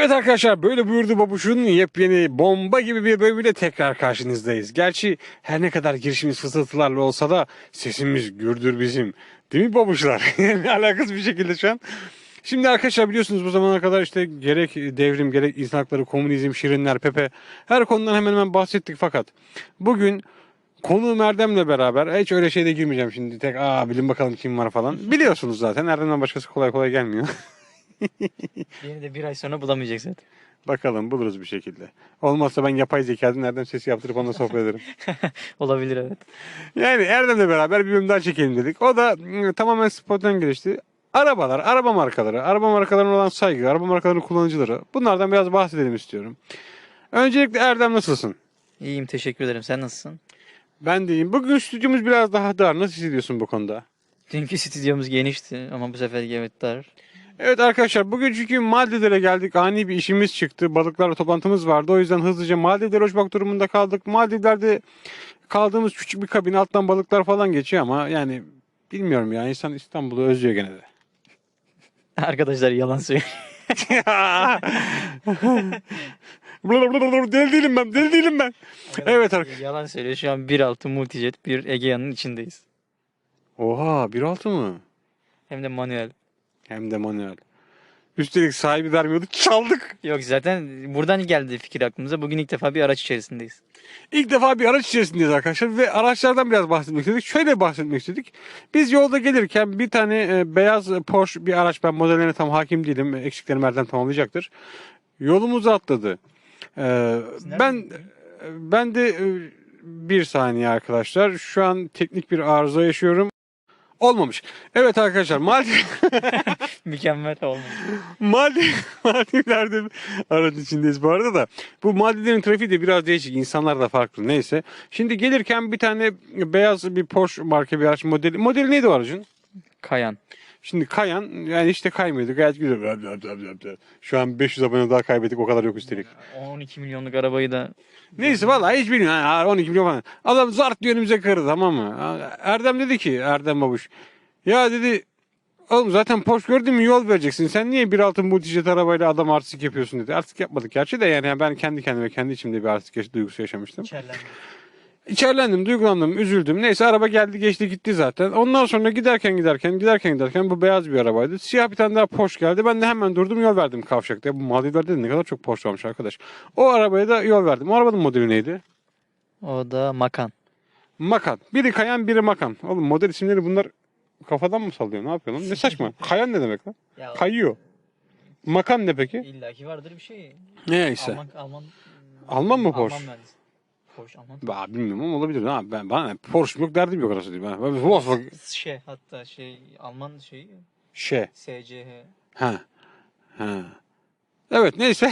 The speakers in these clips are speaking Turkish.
Evet arkadaşlar böyle buyurdu babuşun yepyeni bomba gibi bir bölümüyle tekrar karşınızdayız. Gerçi her ne kadar girişimiz fısıltılarla olsa da sesimiz gürdür bizim. Değil mi babuşlar? Yani alakasız bir şekilde şu an. Şimdi arkadaşlar biliyorsunuz bu zamana kadar işte gerek devrim gerek insan hakları, komünizm, şirinler, Pepe her konudan hemen hemen bahsettik fakat bugün Konuğum Erdem'le beraber hiç öyle şeyde girmeyeceğim şimdi tek aa bilin bakalım kim var falan. Biliyorsunuz zaten Erdem'den başkası kolay kolay gelmiyor. Beni de bir ay sonra bulamayacak zaten. Bakalım buluruz bir şekilde. Olmazsa ben yapay zekadan Erdem sesi yaptırıp onunla sohbet ederim. Olabilir evet. Yani Erdem'le beraber bir bölüm daha çekelim dedik. O da mm, tamamen spordan gelişti. Arabalar, araba markaları, araba markalarına olan saygı, araba markalarının kullanıcıları. Bunlardan biraz bahsedelim istiyorum. Öncelikle Erdem nasılsın? İyiyim teşekkür ederim. Sen nasılsın? Ben de iyiyim. Bugün stüdyomuz biraz daha dar. Nasıl hissediyorsun bu konuda? Dünkü stüdyomuz genişti ama bu sefer evet dar. Evet arkadaşlar bugün çünkü Maldivlere geldik. Ani bir işimiz çıktı. Balıklarla toplantımız vardı. O yüzden hızlıca Maldivlere uçmak durumunda kaldık. Maldivler'de kaldığımız küçük bir kabin alttan balıklar falan geçiyor ama yani bilmiyorum ya insan İstanbul'u özlüyor gene de. Arkadaşlar yalan söylüyor. deli değilim ben, deli değilim ben. Evet arkadaşlar. Yalan söylüyor. Şu an 1.6 Multijet bir Egea'nın içindeyiz. Oha 1.6 mı? Hem de manuel. Hem de manuel. Üstelik sahibi vermiyordu. Çaldık. Yok zaten buradan geldi fikir aklımıza. Bugün ilk defa bir araç içerisindeyiz. İlk defa bir araç içerisindeyiz arkadaşlar ve araçlardan biraz bahsetmek istedik. Şöyle bahsetmek istedik. Biz yolda gelirken bir tane e, beyaz Porsche bir araç ben modellerine tam hakim değilim. Eksiklerimi Erdem tamamlayacaktır. Yolumuzu atladı. Ee, ben ben de e, bir saniye arkadaşlar. Şu an teknik bir arıza yaşıyorum. Olmamış. Evet arkadaşlar Maldiv Mükemmel olmuş. Maldiv Maldivler'de araç içindeyiz bu arada da. Bu Maldivlerin trafiği de biraz değişik. İnsanlar da farklı. Neyse. Şimdi gelirken bir tane beyaz bir Porsche marka bir araç modeli. Modeli neydi o aracın? Kayan. Şimdi Kayan yani işte kaymıyordu. Gayet güzel. Şu an 500 abone daha kaybettik. O kadar yok üstelik. 12 milyonluk arabayı da Neyse vallahi hiç bilmiyorum. Ha, 12 milyon falan. Adam zart diye önümüze kırdı tamam mı? Erdem dedi ki Erdem babuş. Ya dedi oğlum zaten Porsche gördün mü yol vereceksin. Sen niye bir altın multijet arabayla adam artistik yapıyorsun dedi. Artık yapmadık gerçi de yani ben kendi kendime kendi içimde bir artistik yaş- duygusu yaşamıştım. İçerlendim, duygulandım, üzüldüm. Neyse araba geldi geçti gitti zaten. Ondan sonra giderken giderken giderken giderken bu beyaz bir arabaydı. Siyah bir tane daha Porsche geldi. Ben de hemen durdum yol verdim kavşakta. Ya Bu Maldivler'de de ne kadar çok Porsche varmış arkadaş. O arabaya da yol verdim. O arabanın modeli neydi? o da Makan. Makan. Biri kayan biri makan. Oğlum model isimleri bunlar kafadan mı sallıyor? Ne yapıyor lan? Ne saçma. Kayan ne demek lan? Ya, Kayıyor. Makan ne peki? İlla ki vardır bir şey. Neyse. Alman Alman Alman mı Porsche? Alman mühendisi. Porsche Alman. Bah, bilmiyorum ama olabilir. Ha, ben, bana? Porsche yok derdim yok arası değil. Ben, ben Volkswagen Şey hatta şey Alman şeyi şey. SCH. Ha. Ha. Evet neyse.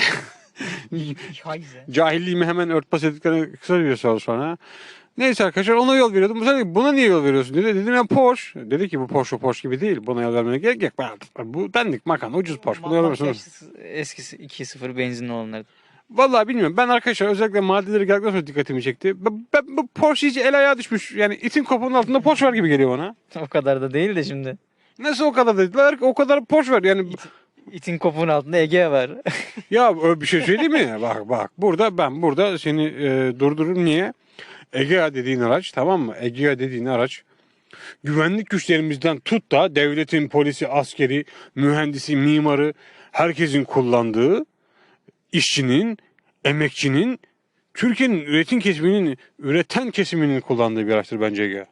Cahilliğimi hemen örtbas ettiklerine kısa bir süre sonra. Neyse arkadaşlar ona yol veriyordum. Bu sefer buna niye yol veriyorsun dedi. Dedim ya Porsche. Dedi ki bu Porsche Porsche gibi değil. Buna yol vermene gerek yok. Bu dandik makan ucuz Porsche. Buna yol. Eskisi, eskisi 2.0 benzinli olanlar. Vallahi bilmiyorum. Ben arkadaşlar özellikle Maldivlere geldikten sonra dikkatimi çekti. Ben, ben- bu Porsche iyice el ayağa düşmüş. Yani itin kopuğunun altında Porsche var gibi geliyor bana. O kadar da değil de şimdi. Nasıl o kadar dediler o kadar Porsche var. Yani İt, itin kopuğun altında Ege var. ya öyle bir şey söyleyeyim mi? bak bak burada ben burada seni e, durdururum niye? Egea dediğin araç tamam mı? Egea dediğin araç güvenlik güçlerimizden tut da devletin polisi, askeri, mühendisi, mimarı herkesin kullandığı işçinin, emekçinin Türkiye'nin üretim kesiminin, üreten kesiminin kullandığı bir araçtır bence Egea.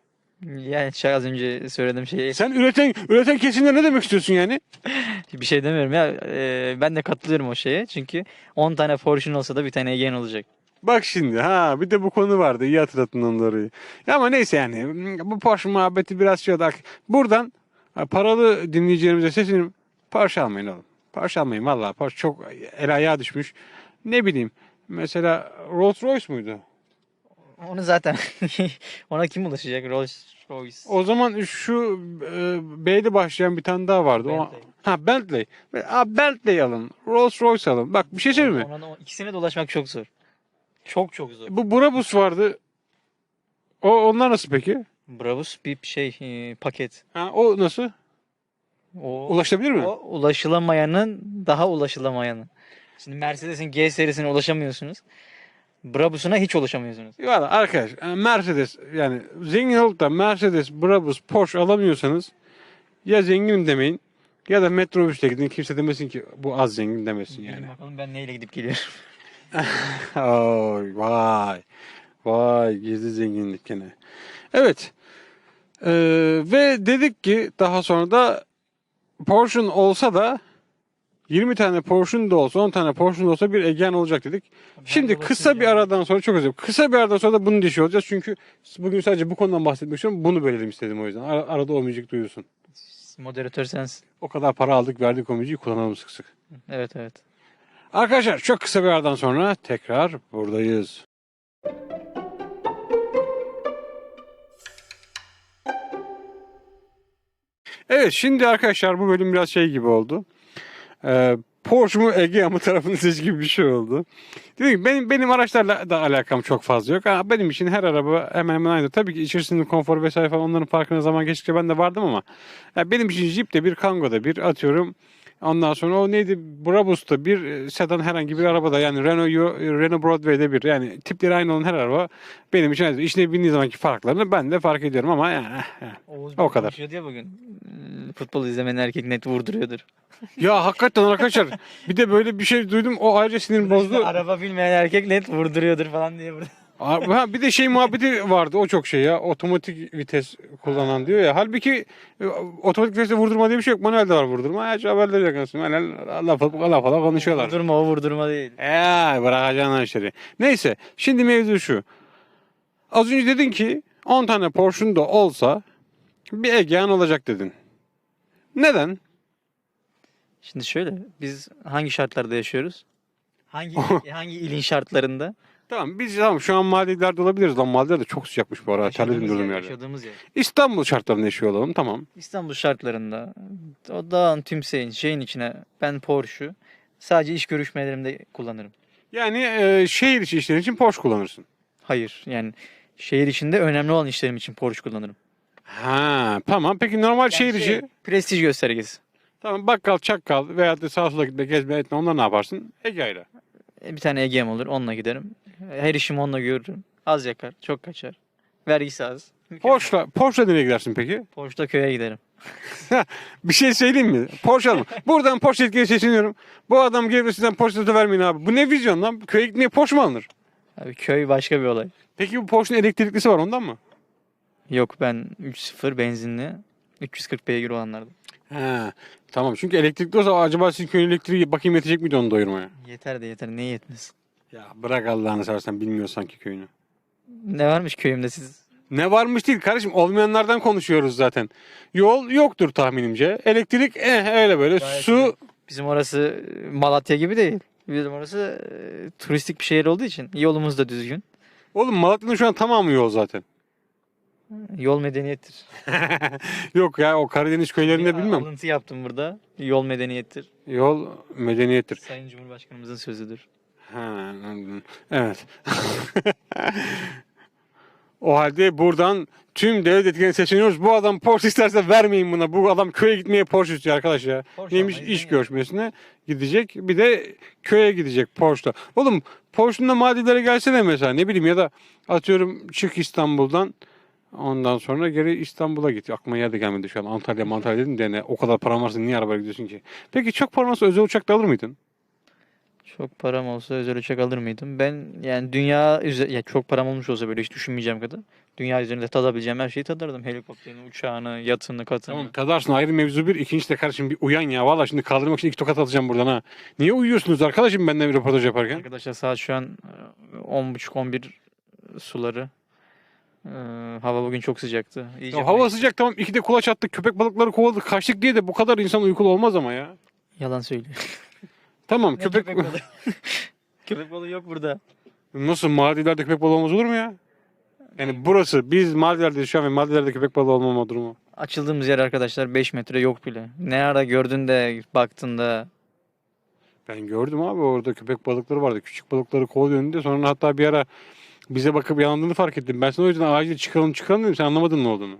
yani şey az önce söylediğim şey Sen üreten üreten kesimler ne demek istiyorsun yani? bir şey demiyorum ya. Ee, ben de katılıyorum o şeye. Çünkü 10 tane Porsche'un olsa da bir tane Ege'nin olacak. Bak şimdi ha bir de bu konu vardı. İyi hatırlattın onları. Ya ama neyse yani bu Porsche muhabbeti biraz şey. Buradan paralı dinleyicilerimize seslenim. Porsche almayın oğlum. Porsche almayın valla. Porsche çok el ayağa düşmüş. Ne bileyim. Mesela Rolls Royce muydu? Onu zaten ona kim ulaşacak? Rolls Royce. O zaman şu e, B'de başlayan bir tane daha vardı. O, Bentley. ha Bentley. Ha, Bentley alın. Rolls Royce alın. Bak bir şey söyleyeyim mi? Ona, ona, ikisine de ulaşmak çok zor. Çok çok zor. Bu Brabus vardı. O onlar nasıl peki? Brabus bir şey e, paket. Ha o nasıl? O, Ulaşılabilir mi? o ulaşılamayanın daha ulaşılamayanı. Şimdi Mercedes'in G serisine ulaşamıyorsunuz. Brabus'una hiç ulaşamıyorsunuz. Valla arkadaş e, Mercedes yani zengin olup da Mercedes, Brabus, Porsche alamıyorsanız ya zenginim demeyin ya da metrobüsle gidin kimse demesin ki bu az zengin demesin yani. Bilin bakalım ben neyle gidip geliyorum. Oy, vay. Vay gizli zenginlik gene. Evet. Ee, ve dedik ki daha sonra da Porsche'un olsa da 20 tane Porsche'un da olsa 10 tane Porsche'un da olsa bir Egean olacak dedik. Şimdi kısa bir aradan sonra çok özür. Kısa bir aradan sonra da bunun dişi olacağız. Çünkü bugün sadece bu konudan bahsetmek istiyorum. Bunu bölelim istedim o yüzden. Ara- arada o müzik duyulsun. Moderatör sensin. O kadar para aldık verdik o müziği kullanalım sık sık. Evet evet. Arkadaşlar çok kısa bir aradan sonra tekrar buradayız. Evet şimdi arkadaşlar bu bölüm biraz şey gibi oldu. Ee, Porsche mu Egea mı tarafını seç gibi bir şey oldu. Dedim ki benim, benim araçlarla da alakam çok fazla yok. Ha, benim için her araba hemen hemen aynı. Tabii ki içerisinde konfor vesaire falan onların farkına zaman geçtikçe ben de vardım ama ya benim için Jeep de bir, Kangoo da bir atıyorum. Ondan sonra o neydi? Brabus'ta bir e, sedan herhangi bir arabada yani Renault, Yo- Renault Broadway'de bir yani tipleri aynı olan her araba benim için aynı. İçine bindiği zamanki farklarını ben de fark ediyorum ama yani, eh, eh. Oğuz O kadar. konuşuyordu ya bugün. Hmm, Futbol izlemeyen erkek net vurduruyordur. ya hakikaten arkadaşlar bir de böyle bir şey duydum o ayrıca sinir bozdu. Araba bilmeyen erkek net vurduruyordur falan diye burada. Abi, ha, bir de şey muhabbeti vardı o çok şey ya otomatik vites kullanan diyor ya. Halbuki e, otomatik viteste vurdurma diye bir şey yok. Manuelde var vurdurma. Ya şu haberleri yakınsın. Manuel laf laf laf konuşuyorlar. Vurdurma o vurdurma değil. Ya bırakacaksın o işleri. Neyse şimdi mevzu şu. Az önce dedin ki 10 tane Porsche'un da olsa bir Egean olacak dedin. Neden? Şimdi şöyle biz hangi şartlarda yaşıyoruz? Hangi hangi ilin şartlarında? Tamam biz tamam şu an Maldivler'de olabiliriz lan Maldivler de çok sıcakmış bu ara. Terledim Yaşadığımız durdum yer, yerde. yaşadığımız yer. İstanbul şartlarında yaşıyor olalım tamam. İstanbul şartlarında o dağın tümseyin şeyin içine ben Porsche'u sadece iş görüşmelerimde kullanırım. Yani e, şehir içi işlerin için Porsche kullanırsın. Hayır yani şehir içinde önemli olan işlerim için Porsche kullanırım. Ha tamam peki normal Yani şehir şey, içi Prestij göstergesi. tamam bakkal çakkal veya da sağa sola gitme gezme etme onlar ne yaparsın? Ege'yle. E, Bir tane Ege'm olur onunla giderim. Her işimi onunla görürüm. Az yakar, çok kaçar. Vergisi az. Porsche'la, Porsche'la nereye gidersin peki? Porsche'da köye giderim. Bir şey söyleyeyim mi? Porsche alma. Buradan Porsche yetkili seçiniyorum. Bu adam gelip de sizden Porsche da vermeyin abi. Bu ne vizyon lan? Köye gitmeye Porsche mu alınır? Abi köy başka bir olay. Peki bu Porsche'nin elektriklisi var ondan mı? Yok ben 3.0 benzinli 340 beygir olanlardan. He. Tamam çünkü elektrikli olsa acaba sizin köyün elektriği bakayım yetecek miydi onu doyurmaya? Yeter de yeter. Neye yetmez? Ya bırak Allah'ını seversen bilmiyor sanki köyünü. Ne varmış köyümde siz? Ne varmış değil kardeşim olmayanlardan konuşuyoruz zaten. Yol yoktur tahminimce. Elektrik eh öyle böyle. Gayet Su iyi. Bizim orası e, Malatya gibi değil. Bizim orası e, turistik bir şehir olduğu için yolumuz da düzgün. Oğlum Malatya'nın şu an tamamı yol zaten. Yol medeniyettir. Yok ya o Karadeniz köylerinde Bir bilmem. Alıntı yaptım burada. Yol medeniyettir. Yol medeniyettir. Sayın Cumhurbaşkanımızın sözüdür. Ha, evet. o halde buradan tüm devlet etkilerini seçeniyoruz. Bu adam Porsche isterse vermeyin buna. Bu adam köye gitmeye Porsche istiyor arkadaş ya. Porsche Neymiş iş deniyor. görüşmesine gidecek. Bir de köye gidecek Porsche'da. Oğlum Porsche'un da Maldivlere gelsene mesela ne bileyim ya da atıyorum çık İstanbul'dan ondan sonra geri İstanbul'a git. Aklıma yer de gelmedi şu an. Antalya Antalya dedim de ne o kadar param varsa niye arabaya gidiyorsun ki? Peki çok paran olsa özel uçakta alır mıydın? Çok param olsa özel uçak alır mıydım? Ben yani dünya üze- ya çok param olmuş olsa böyle hiç düşünmeyeceğim kadar. Dünya üzerinde tadabileceğim her şeyi tadardım. Helikopterini, uçağını, yatını, katını. Tamam tadarsın ayrı mevzu bir. İkincisi de kardeşim bir uyan ya. Valla şimdi kaldırmak için iki tokat atacağım buradan ha. Niye uyuyorsunuz arkadaşım benden bir röportaj yaparken? Arkadaşlar saat şu an e, 10.30-11 suları. Ee, hava bugün çok sıcaktı. İyice Ya hava böyle- sıcak tamam iki de kulaç attık köpek balıkları kovaladık kaçtık diye de bu kadar insan uykulu olmaz ama ya. Yalan söylüyor. Tamam Ne köpek... balığı? köpek balığı yok burada. Nasıl Maldivler'de köpek balığı olmaz olur mu ya? Yani burası biz Maldivler'de şu an ve Maldivler'de köpek balığı olmama durumu. Açıldığımız yer arkadaşlar 5 metre yok bile. Ne ara gördün de baktın da Ben gördüm abi orada köpek balıkları vardı. Küçük balıkları kovalıyor önünde. Sonra hatta bir ara bize bakıp yanandığını fark ettim. Ben sana o yüzden acil çıkalım çıkalım dedim. Sen anlamadın ne olduğunu.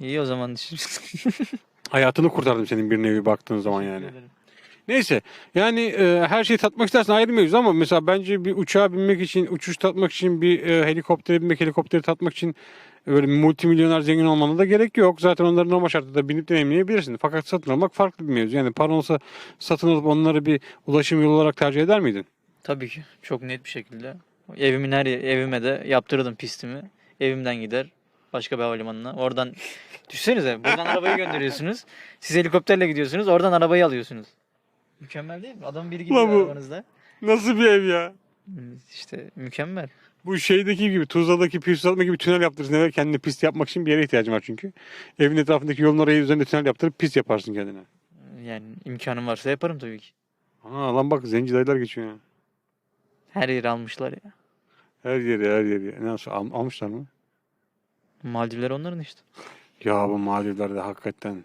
iyi o zaman. Hayatını kurtardım senin bir nevi baktığın zaman yani. Neyse yani e, her şeyi tatmak istersen ayrı mevzu ama mesela bence bir uçağa binmek için, uçuş tatmak için, bir e, helikoptere binmek, helikopteri tatmak için böyle multimilyoner zengin olmana da gerek yok. Zaten onları normal şartlarda binip deneyimleyebilirsin. Fakat satın almak farklı bir mevzu. Yani paran olsa satın alıp onları bir ulaşım yolu olarak tercih eder miydin? Tabii ki. Çok net bir şekilde. Evimin her evime de yaptırdım pistimi. Evimden gider başka bir havalimanına. Oradan düşünsenize buradan arabayı gönderiyorsunuz. Siz helikopterle gidiyorsunuz. Oradan arabayı alıyorsunuz. Mükemmel değil mi? Adam biri gidiyor Ulan bu- arabanızda. Nasıl bir ev ya? İşte mükemmel. Bu şeydeki gibi Tuzla'daki pist atma gibi tünel yaptırırsın. Evet kendine pist yapmak için bir yere ihtiyacın var çünkü. Evin etrafındaki yolun oraya üzerinde tünel yaptırıp pist yaparsın kendine. Yani imkanım varsa yaparım tabii ki. Aa lan bak zenci dayılar geçiyor ya. Her yeri almışlar ya. Her yeri her yeri. Nasıl al, almışlar mı? Maldivler onların işte. Ya bu Maldivler'de hakikaten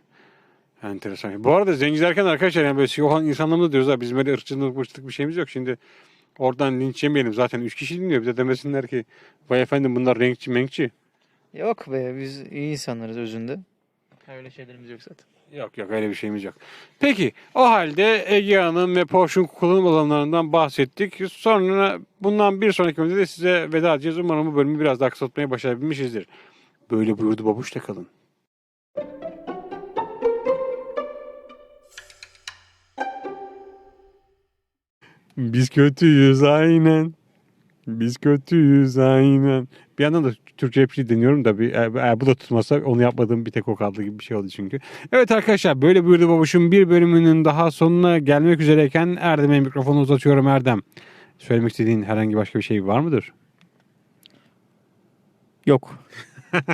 enteresan. Bu arada zenci derken arkadaşlar yani böyle Siyohan insanlarımız diyoruz ha. Bizim öyle ırkçılık ırkçılık bir şeyimiz yok. Şimdi oradan linç yemeyelim. Zaten 3 kişi dinliyor. Bize demesinler ki vay efendim bunlar renkçi menkçi. Yok be biz iyi insanlarız özünde. Öyle şeylerimiz yok zaten. Yok yok öyle bir şeyimiz yok. Peki o halde Ege Hanım ve Porsche'un kullanım alanlarından bahsettik. Sonra bundan bir sonraki bölümde de size veda edeceğiz. Umarım bu bölümü biraz daha kısaltmaya başarabilmişizdir. Böyle buyurdu babuşta kalın. Biz kötüyüz aynen. Biz kötüyüz aynen. Bir yandan da Türkçe hep şey deniyorum da bir, eğer, eğer bu da tutmasa onu yapmadığım bir tek o kaldı gibi bir şey oldu çünkü. Evet arkadaşlar böyle buyurdu babuşun bir bölümünün daha sonuna gelmek üzereyken Erdem'e mikrofonu uzatıyorum Erdem. Söylemek istediğin herhangi başka bir şey var mıdır? Yok.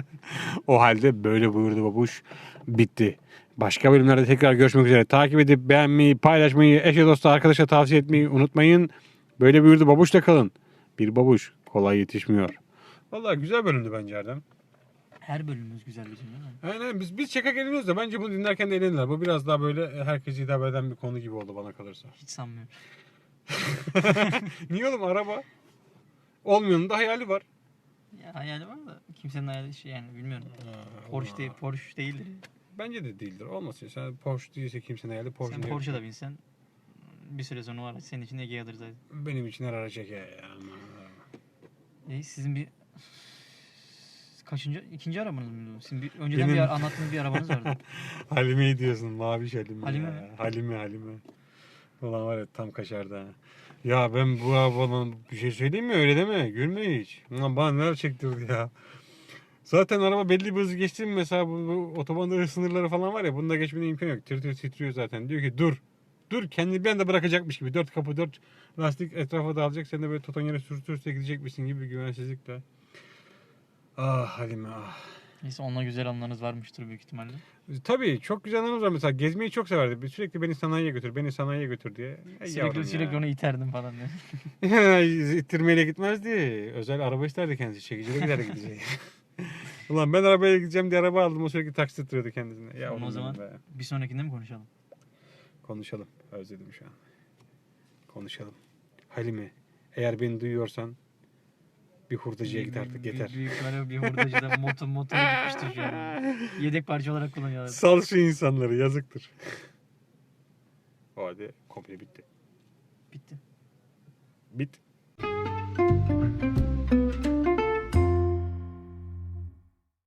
O halde böyle buyurdu babuş bitti. Başka bölümlerde tekrar görüşmek üzere. Takip edip beğenmeyi, paylaşmayı, eşe dosta arkadaşa tavsiye etmeyi unutmayın. Böyle buyurdu babuşla kalın. Bir babuş kolay yetişmiyor. Vallahi güzel bölümdü bence Erdem. Her bölümümüz güzel bizim değil mi? Aynen biz biz şaka geliyoruz da bence bunu dinlerken de eğlenirler. Bu biraz daha böyle herkese hitap eden bir konu gibi oldu bana kalırsa. Hiç sanmıyorum. Niye oğlum araba? Olmayanın da hayali var. Ya hayali var da kimsenin hayali şey yani bilmiyorum. Porsche değil, Porsche değildir. Bence de değildir. Olmasın. Sen Porsche değilse kimsenin hayali Porsche Sen değil. Porsche'da binsen bir süre sonra var. Senin için Ege alır zaten. Benim için her ara çeker ya. aman. E, sizin bir kaçıncı ikinci arabanız mıydı? o? Sizin bir önceden Benim- bir anlattığınız bir arabanız vardı. Halime'yi diyorsun. Mavi Halime. Halime ya. Halime Halime. Ulan var ya tam kaşardı ha. Ya ben bu arabanın bir şey söyleyeyim mi öyle deme. Gülme hiç. Ulan bana neler çektirdi ya. Zaten araba belli bir hızı geçti mi mesela bu, bu otobanda hız sınırları falan var ya bunda geçmene imkan yok. Tir tir titriyor zaten. Diyor ki dur. Dur kendini bir anda bırakacakmış gibi. Dört kapı dört lastik etrafa dağılacak. Sen de böyle toton yere sürtürse gidecekmişsin gibi bir güvensizlikle. Ah Halime ah. Neyse onunla güzel anılarınız varmıştır büyük ihtimalle. Tabii çok güzel anımız var mesela gezmeyi çok severdi. Sürekli beni sanayiye götür, beni sanayiye götür diye. Ey Sürekli yavrum sürekli ya. onu iterdim falan diye. İttirmeyle gitmezdi. Özel araba isterdi kendisi. Çekiciyle gider gidecek. Ulan ben arabaya gideceğim diye araba aldım. O sürekli taksi tutuyordu kendisine. Ya Ama o zaman- be. Bir sonrakinde mi konuşalım? Konuşalım. Özledim şu an. Konuşalım. Halime eğer beni duyuyorsan bir hurdacıya git artık yeter. Büyük, böyle bir hurdacıda motor motoru gitmiştir an. Yedek parça olarak kullanıyorlar. Sal şu insanları yazıktır. O halde komple bitti.